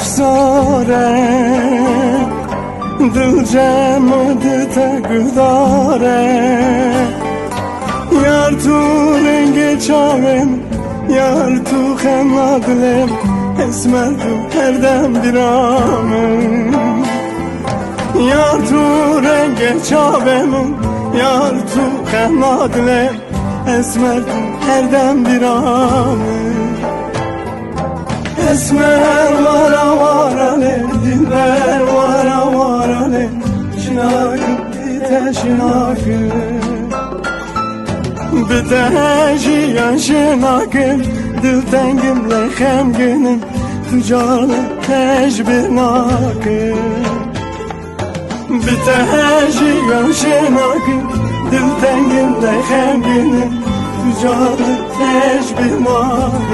رخساره دل جمع تگداره Yar tu renge çavem Yar tu xemadlem Esmer tu herdem bir amem Yar tu renge çavem Yar tu xemadlem Esmer tu herdem bir amem Esmer vara vara le Dilber vara vara le Şinakı bite şinakı Biteji yaşınakım Dil tengimle xemginim Tu canı tecbir nakım Biteji yaşınakım Dil tengimle xemginim Tu canı tecbir nakım